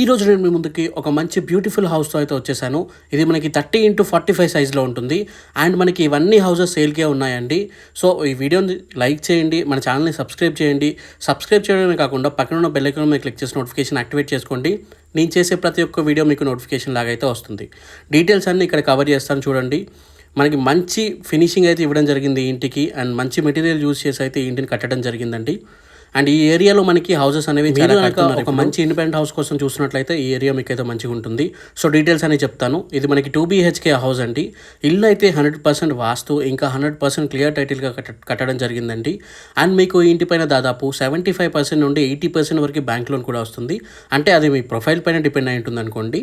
ఈ రోజు నేను మీ ముందుకి ఒక మంచి బ్యూటిఫుల్ హౌస్తో అయితే వచ్చేసాను. ఇది మనకి థర్టీ ఇంటూ ఫార్టీ ఫైవ్ సైజ్లో ఉంటుంది. అండ్ మనకి ఇవన్నీ హౌసెస్ సేల్కే ఉన్నాయండి. సో ఈ వీడియోని లైక్ చేయండి మన ఛానల్ని సబ్స్క్రైబ్ చేయండి. సబ్స్క్రైబ్ చేయడమే కాకుండా పక్కన ఉన్న బెల్ ఐకాన్ మీద క్లిక్ చేసి నోటిఫికేషన్ యాక్టివేట్ చేసుకోండి. నేను చేసే ప్రతి ఒక్క వీడియో మీకు నోటిఫికేషన్ లాగా అయితే వస్తుంది. డీటెయిల్స్ అన్నీ ఇక్కడ కవర్ చేస్తాను చూడండి. మనకి మంచి ఫినిషింగ్ అయితే ఇవ్వడం జరిగింది ఇంటికి. అండ్ మంచి మెటీరియల్ యూజ్ చేసి అయితే ఇంటిని కట్టడం జరిగిందండి. అండ్ ఈ ఏరియాలో మనకి హౌసెస్ అనేవి. ఒక మంచి ఇండిపెండెంట్ హౌస్ కోసం చూసినట్లయితే ఈ ఏరియా మీకు అయితే మంచిగా ఉంటుంది సో డీటెయిల్స్ అనేవి చెప్తాను. ఇది మనకి టూ బీహెచ్కే హౌస్ అండి. ఇల్లు అయితే హండ్రెడ్ పర్సెంట్ వాస్తు ఇంకా హండ్రెడ్ పర్సెంట్ క్లియర్ టైటిల్గా కట్ట కట్టడం జరిగిందండి. అండ్ మీకు ఈ ఇంటి పైన దాదాపు సెవెంటీ ఫైవ్ పర్సెంట్ నుండి ఎయిటీ పర్సెంట్ వరకు బ్యాంక్ లోన్ కూడా వస్తుంది. అంటే అది మీ ప్రొఫైల్ పైన డిపెండ్ అయి ఉంటుంది అనుకోండి.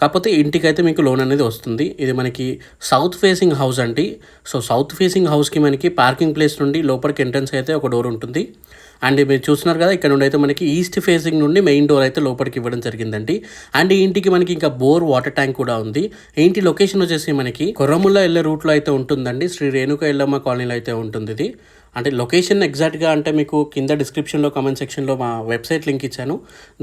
కాకపోతే ఇంటికైతే మీకు లోన్ అనేది వస్తుంది. ఇది మనకి సౌత్ ఫేసింగ్ హౌస్ అండి. సో సౌత్ ఫేసింగ్ హౌస్కి మనకి పార్కింగ్ ప్లేస్ నుండి లోపలికి ఎంట్రన్స్ అయితే ఒక డోర్ ఉంటుంది. అండ్ మీరు చూస్తున్నారు కదా ఇక్కడ నుండి అయితే మనకి ఈస్ట్ ఫేసింగ్ నుండి మెయిన్ డోర్ అయితే లోపలికి ఇవ్వడం జరిగిందండి. అండ్ ఈ ఇంటికి మనకి ఇంకా బోర్ వాటర్ ట్యాంక్ కూడా ఉంది. ఇంటి లొకేషన్ వచ్చేసి మనకి కొర్రముల్ల వెళ్ళే రూట్లో అయితే ఉంటుందండి. శ్రీ రేణుక ఎల్లమ్మ కాలనీలో అయితే ఉంటుంది ఇది. అంటే లొకేషన్ ఎగ్జాక్ట్గా అంటే మీకు కింద డిస్క్రిప్షన్లో కామెంట్ సెక్షన్లో మా వెబ్సైట్ లింక్ ఇచ్చాను.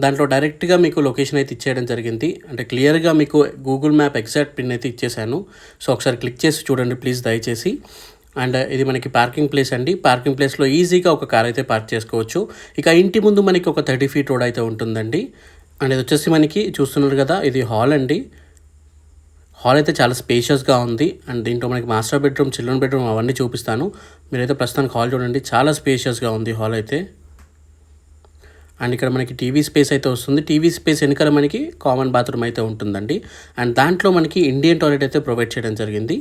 దాంట్లో డైరెక్ట్గా మీకు లొకేషన్ అయితే ఇచ్చేయడం జరిగింది. అంటే క్లియర్గా మీకు గూగుల్ మ్యాప్ ఎగ్జాక్ట్ పిన్ అయితే ఇచ్చేసాను సో ఒకసారి క్లిక్ చేసి చూడండి ప్లీజ్ దయచేసి. అండ్ ఇది మనకి పార్కింగ్ ప్లేస్ అండి. పార్కింగ్ ప్లేస్లో ఈజీగా ఒక కార్ అయితే పార్క్ చేసుకోవచ్చు. ఇక ఇంటి ముందు మనకి ఒక థర్టీ ఫీట్ రోడ్ అయితే ఉంటుందండి. అండ్ ఇది వచ్చేసి మనకి చూస్తున్నారు కదా ఇది హాల్ అండి. హాల్ అయితే చాలా స్పేషియస్గా ఉంది. అండ్ దీంట్లో మనకి మాస్టర్ బెడ్రూమ్ చిల్డ్రన్ బెడ్రూమ్ అవన్నీ చూపిస్తాను. మీరైతే ప్రస్తుతానికి హాల్ చూడండి. చాలా స్పేషియస్గా ఉంది హాల్ అయితే. అండ్ ఇక్కడ మనకి టీవీ స్పేస్ అయితే వస్తుంది. టీవీ స్పేస్ వెనకాల మనకి కామన్ బాత్రూమ్ అయితే ఉంటుందండి. అండ్ దాంట్లో మనకి ఇండియన్ టాయిలెట్ అయితే ప్రొవైడ్ చేయడం జరిగింది.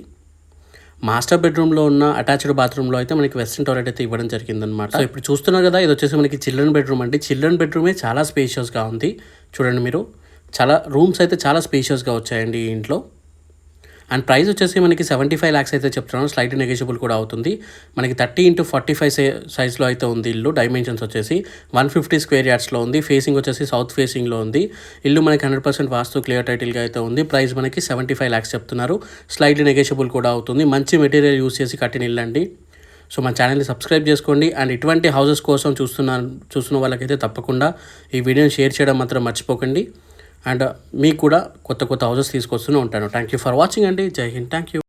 మాస్టర్ బెడ్రూమ్లో ఉన్న అటాచ్డ్ బాత్రూంలో అయితే మనకి వెస్ట్రన్ టాయిలెట్ అయితే ఇవ్వడం జరిగిందనమాట సో ఇప్పుడు చూస్తున్నారు కదా ఇది వచ్చేసి మనకి చిల్డ్రన్ బెడ్రూమ్ అండి. చిల్డ్రన్ బెడ్రూమే చాలా స్పేషియస్గా ఉంది. చూడండి మీరు. చాలా రూమ్స్ అయితే చాలా స్పేషియస్గా వచ్చాయండి ఈ ఇంట్లో. అండ్ ప్రైస్ వచ్చేసి మనకి సెవెంటీ ఫైవ్ ల్యాక్స్ అయితే చెప్తున్నాను. స్లైట్ నెగోషియబుల్ కూడా అవుతుంది. మనకి థర్టీ ఇంటూ ఫార్టీ ఫైవ్ సైజ్లో అయితే ఉంది ఇల్లు. డైమెన్షన్స్ వచ్చేసి వన్ ఫిఫ్టీ స్క్వేర్ యార్డ్స్లో ఉంది. ఫేసింగ్ వచ్చేసి సౌత్ ఫేసింగ్లో ఉంది. ఇల్లు మనకి హండ్రెడ్ పర్సెంట్ వాస్తు క్లియర్ టైటిల్గా అయితే ఉంది. ప్రైస్ మనకి సెవెంటీ ఫైవ్ ల్యాక్స్ చెప్తున్నారు. స్లైట్ నెగోషియబుల్ కూడా అవుతుంది. మంచి మెటీరియల్ యూస్ చేసి కట్టిన ఇల్లు అండి. సో మా ఛానల్ని సబ్స్క్రైబ్ చేసుకోండి. అండ్ ఇటువంటి హౌసెస్ కోసం చూస్తున్న చూస్తున్న వాళ్ళకైతే తప్పకుండా ఈ వీడియోని షేర్ చేయడం మాత్రం మర్చిపోకండి. అండ్ మీకు కూడా కొత్త కొత్త హౌసెస్ తీసుకొస్తూనే ఉంటాను. థ్యాంక్ యూ ఫర్ వాచింగ్ అండి. జై హింద్. Thank you